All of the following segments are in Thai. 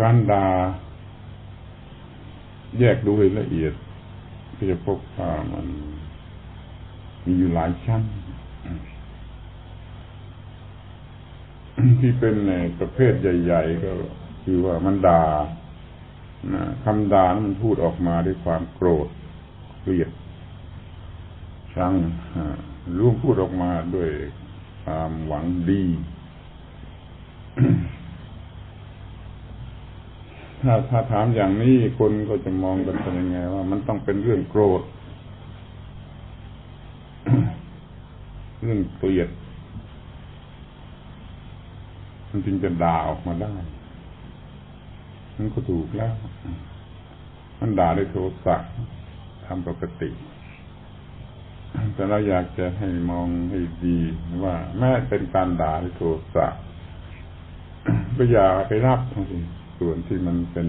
การด่าแยกดูให้ละเอียดก็จะพบว่ามันมีอยู่หลายชั้น ที่เป็นในประเภทใหญ่ ๆ ก็คือว่ามันด่าคำด่านั้นมันพูดออกมาด้วยความโกรธเกลียดชังร่วมพูดออกมาด้วยความหวังดี ถ้าถ้าถามอย่างนี้คนก็จะมองกันเป็นยังไงว่า มันต้องเป็นเรื่องโกรธ เรื่องเกลียด มันจึงจะด่าออกมาได้มันก็ถูกแล้ว มันด่าด้วยโทสะทำปกติ แต่เราอยากจะให้มองให้ดีว่า แม้เป็นการด่าด้วยโทสะก็อย่าไปรับทั้งสิ้น ส่วนที่มันเป็น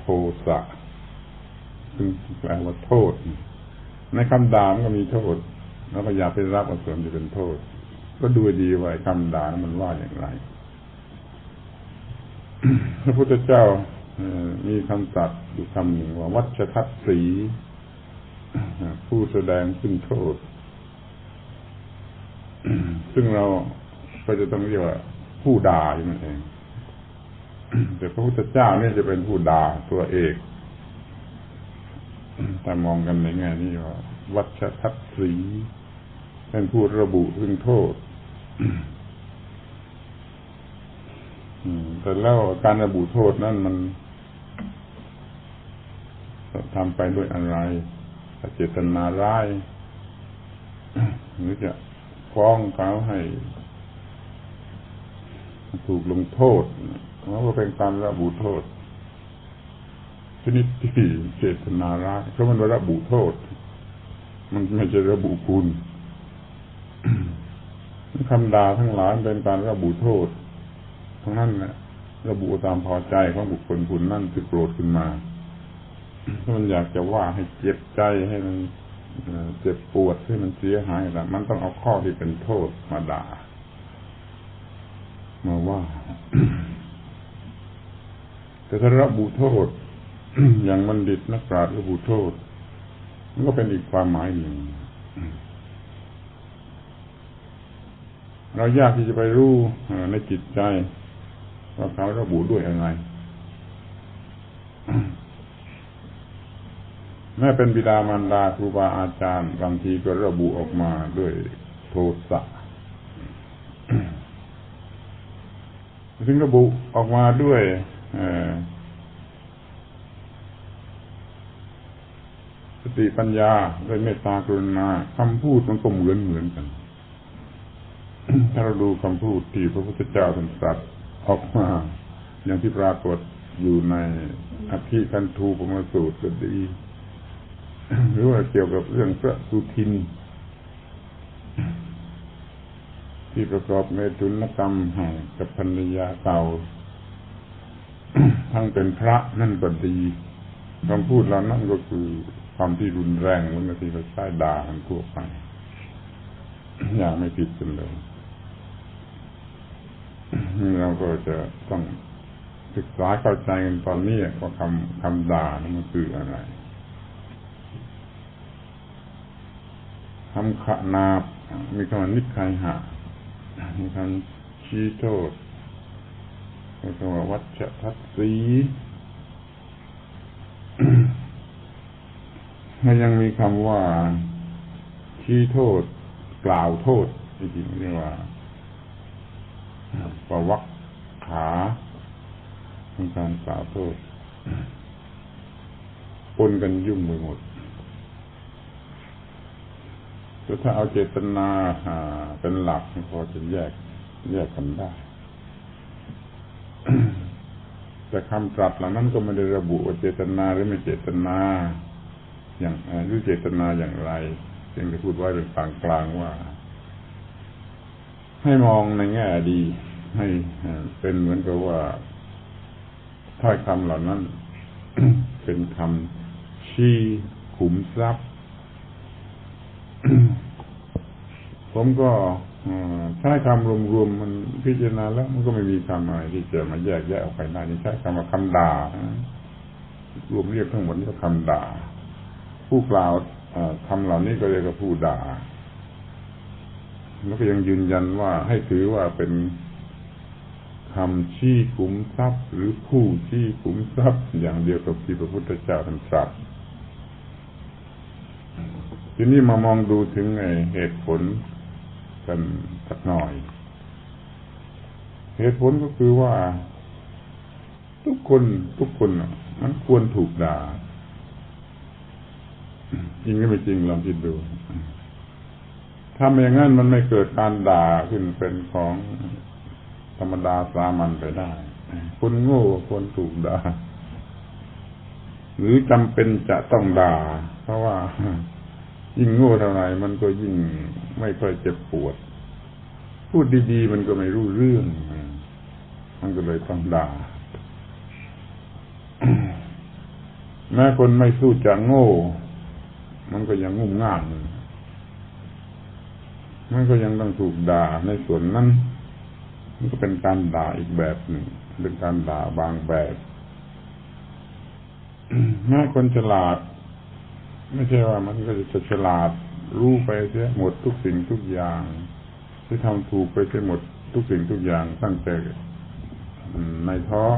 โทสะซึ่งแปลว่าโทษ ในคำด่ามันก็มีโทษ แล้วก็อย่าไปรับว่าส่วนที่เป็นโทษ ก็ดูดีไว่าคำด่ามันว่าอย่างไร พระพุทธเจ้ามีคำตัดอยู่คำหนึ่งว่า วัชทัศสีผู้แสดงซึ่งโทษ ซึ่งเราก็จะต้องเรียกว่าผู้ด่าอยู่นั่นเอง แต่พระพุทธเจ้านี่จะเป็นผู้ด่าตัวเอกแต่มองกันในแง่นี้ว่า วัชทัศสี เป็นผู้ระบุถึงโทษแต่แล้วการระบุโทษนั้นมันทำไปด้วยอะไรเจตนาร้าย หรือจะฟ้องเขาให้ ถูกลงโทษ เพราะว่าเป็นการระบุโทษ ชนิดที่เจตนาร้ายเพราะมันระบุโทษ มันไม่ใช่ระบุคุณคำด่าทั้งหลายเป็นการระบุโทษทั้งนั้นแหละระบุตามพอใจของบุคคลคุณนั่นคือโกรธขึ้นมาถ้ามันอยากจะว่าให้เจ็บใจให้มันเจ็บปวดให้มันเสียหายแต่มันต้องเอาข้อที่เป็นโทษมาด่ามาว่า แต่ถ้าระบุโทษ อย่างมันดิตนักปราชญ์ระบุโทษ มันก็เป็นอีกความหมายหนึ่ง เรายากที่จะไปรู้ในจิตใจว่าเขาระบุด้วยอะไรแม้เป็นบิดามารดาครูบาอาจารย์บางทีก็ระบุออกมาด้วยโทสะถึงระบุออกมาด้วย สติปัญญาด้วยเมตตากรุณาคำพูดมันก็เหมือนเหมือนกัน ถ้าเราดูคำพูดที่พระพุทธเจ้าตรัสออกมาอย่างที่ปรากฏอยู่ในอภิคันทูปมสูตรก็ดี หรือว่าเกี่ยวกับเรื่องพระสุทิน ที่ประกอบเมตุนกรรมให้กับภรรยาเก่า ทั้งเป็นพระนั่นก็ดีคำพูดเหล่านั้นก็คือความที่รุนแรงเหมือนที่เราใช้ด่ากันทั่วไปอย่างไม่ผิดกันเลยเราก็จะต้องศึกษาเข้าใจกันตอนนี้ว่าคำคำด่านั้นมันคืออะไรคำขนาบมีคำนิคายหะมีคำชี้โทษ มีคำว่าวัชทัศสีแล้วยังมีคำว่า ชี้โทษ กล่าวโทษจริงๆเรียกว่าประวักขาเป็นการกล่าวโทษปนกันยุ่งไปหมดแต่ถ้าเอาเจตนาเป็นหลักพอจะแยกแยกกันได้ แต่คำตรัสเหล่านั้นก็ไม่ได้ระบุว่าเจตนาหรือไม่เจตนา อย่างหรือเจตนาอย่างไรเพียงแต่พูดไว้เป็นกลางกลางว่า ให้มองในแง่ดี ให้เป็นเหมือนกับว่าถ้อยคำเหล่านั้น เป็นคำชี้ขุมทรัพย์ ผมก็ใช้คำรวมๆมันพิจารณาแล้ว มันก็ไม่มีคำอะไรที่จะมาแยกแยะออกไปได้นี่ใช้คำว่าคำด่ารวมเรียกทั้งหมดนี่ก็คำด่า ผู้กล่าวคำเหล่านี้ก็เรียกว่าผู้ด่าแล้วก็ยังยืนยันว่าให้ถือว่าเป็นคำชี้ขุมทรัพย์ หรือผู้ชี้ขุมทรัพย์ อย่างเดียวกับที่พระพุทธเจ้าท่านตรัสทีนี้มามองดูถึงไอเหตุผล กันสักหน่อย เหตุผลก็คือว่า ทุกคนทุกคนมันควรถูกด่าจริงไม่จริงลองคิดดูถ้าไม่อย่างนั้นมันไม่เกิดการด่าขึ้นเป็นของธรรมดาสามัญไปได้ คนโง่ควรถูกด่า หรือจำเป็นจะต้องด่า เพราะว่า ยิ่งโง่เท่าไหร่มันก็ยิ่งไม่ค่อยเจ็บปวด พูดดีๆมันก็ไม่รู้เรื่อง มันก็เลยต้องด่าแม้คนไม่สู้จะโง่ มันก็ยังงุ่มง่ามมันก็ยังต้องถูกด่าในส่วนนั้น มันก็เป็นการด่าอีกแบบหนึ่ง เป็นการด่าบางแบบแม้คนฉลาด ไม่ใช่ว่ามันก็จะฉลาดรู้ไปเสียหมดทุกสิ่งทุกอย่างที่ทำถูกไปเสียหมดทุกสิ่งทุกอย่างตั้งแต่ในท้อง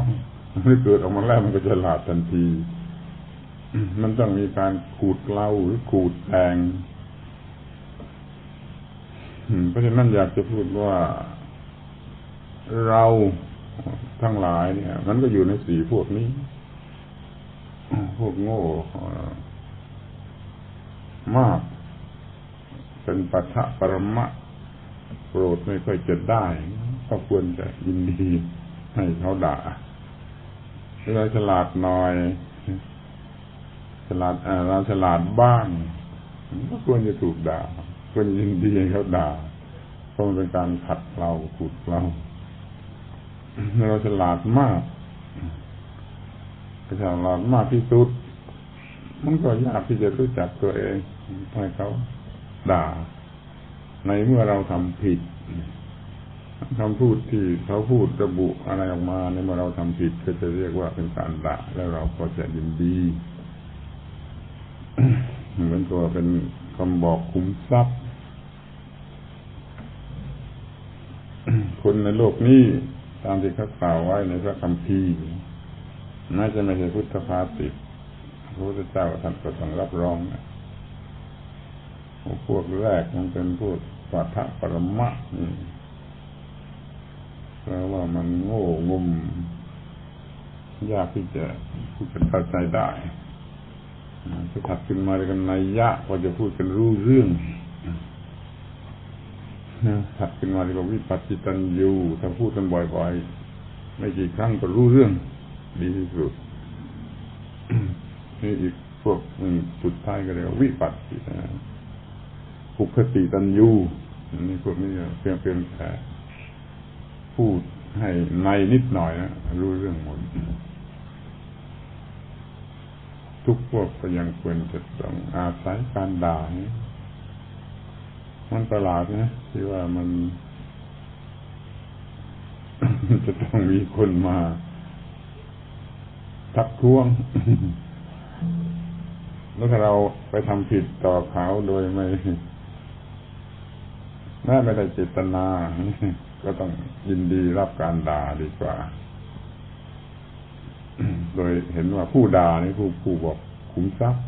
ไม่เกิดออกมาแล้วมันก็ฉลาดทันที มันต้องมีการขูดเกลาหรือขูดแทงเพราะฉะนั้นอยากจะพูดว่าเราทั้งหลายเนี่ย มันก็อยู่ในสีพวกนี้ พวกโง่ มาก เป็นปัทะปรมะโปรดไม่ค่อยจะได้ ก็ควรจะยินดีให้เขาด่าเวลาฉลาดหน่อย ฉลาดเราฉลาดบ้างก็ควรจะถูกด่าควรยินดีให้เขาด่าเพราะมันเป็นการขัดเราขุดเราเราฉลาดมากฉลาดมากที่สุด มันก็ยากที่จะรู้จักตัวเอง ให้เขาด่า ในเมื่อเราทำผิดคำพูดที่เขาพูดระบุอะไรออกมาในเมื่อเราทำผิดก็จะเรียกว่าเป็นการด่าแล้วเราก็จะยินดีเหมือนตัวเป็นคำบอกคุ้มทรัพย์ คนในโลกนี้ตามที่เขากล่าวไว้ในพระคัมภีร์น่าจะไม่ใช่พุทธภาษิตพระพุทธเจ้าท่านก็ต้องรับรองนะ พวกแรกมันเป็นพวกปัทะปรมะนี่แปลว่ามันโง่งม ยากที่จะพูดกันเข้าใจได้จะถัดขึ้นมากันในยะพอจะพูดกันรู้เรื่องถัดขึ้นมาเรียกว่าวิปัสสิตันยูถ้าพูดกันบ่อยๆไม่กี่ครั้งก็รู้เรื่อง ดีที่สุดนี่อีกพวกสุดท้ายก็เรียกวิปัสสิ ปุคติตันยูนี่พวกนี้เพียงเพียงแค่พูดให้ในนิดหน่อยนะรู้เรื่องหมด ทุกพวกก็ยังควรจะต้องอาศัยการด่านี้มันประหลาดนะที่ว่ามัน จะต้องมีคนมาทักท้วง แล้วถ้าเราไปทำผิดต่อเขาโดยไม่ แม้ไม่ได้เจตนา ก็ต้องยินดีรับการด่าดีกว่า โดยเห็นว่าผู้ด่านี่ผู้ผู้บอกขุมทรัพย์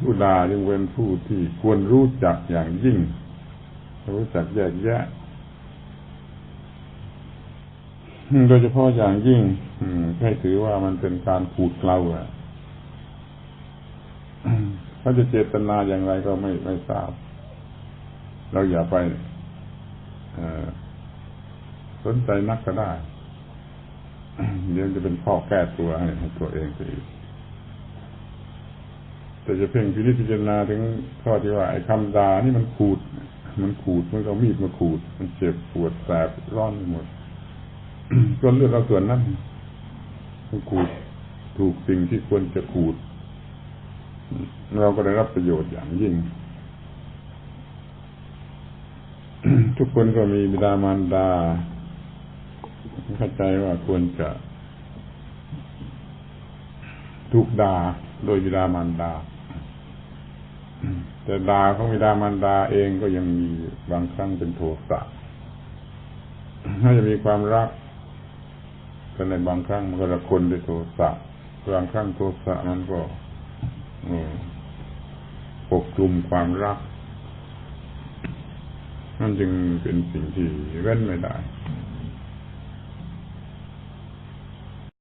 ผู้ด่ายังเป็นผู้ที่ควรรู้จักอย่างยิ่ง รู้จักแยกแยะโดยเฉพาะอย่างยิ่งให้ถือว่ามันเป็นการขูดเกลาอะเขาจะเจตนาอย่างไรก็ไม่ไม่ทราบ เราอย่าไปสนใจนักก็ได้เดี๋ยวจะเป็นข้อแก้ตัวให้ตัวเองไปอีกแต่จะเพ่งพิจารณาถึงข้อที่ว่าไอ้คำด่านี่มันขูด มันขูดมันก็มีดมาขูด มันเจ็บปวดแสบร้อนไปหมดก็เลือกเอาส่วนนั้นมันขูดถูกสิ่งที่ควรจะขูด เราก็ได้รับประโยชน์อย่างยิ่ง ทุกคนก็มีบิดามารดา เข้าใจว่าควรจะถูกด่าโดยบิดามารดา แต่ด่าของบิดามารดาเองก็ยังมีบางครั้งเป็นโทสะถ้าจะมีความรักแต่ในบางครั้งมันก็ละคนด้วยโทสะบางครั้งโทสะมันก็ปกคลุมความรัก นั่นจึงเป็นสิ่งที่เว้นไม่ได้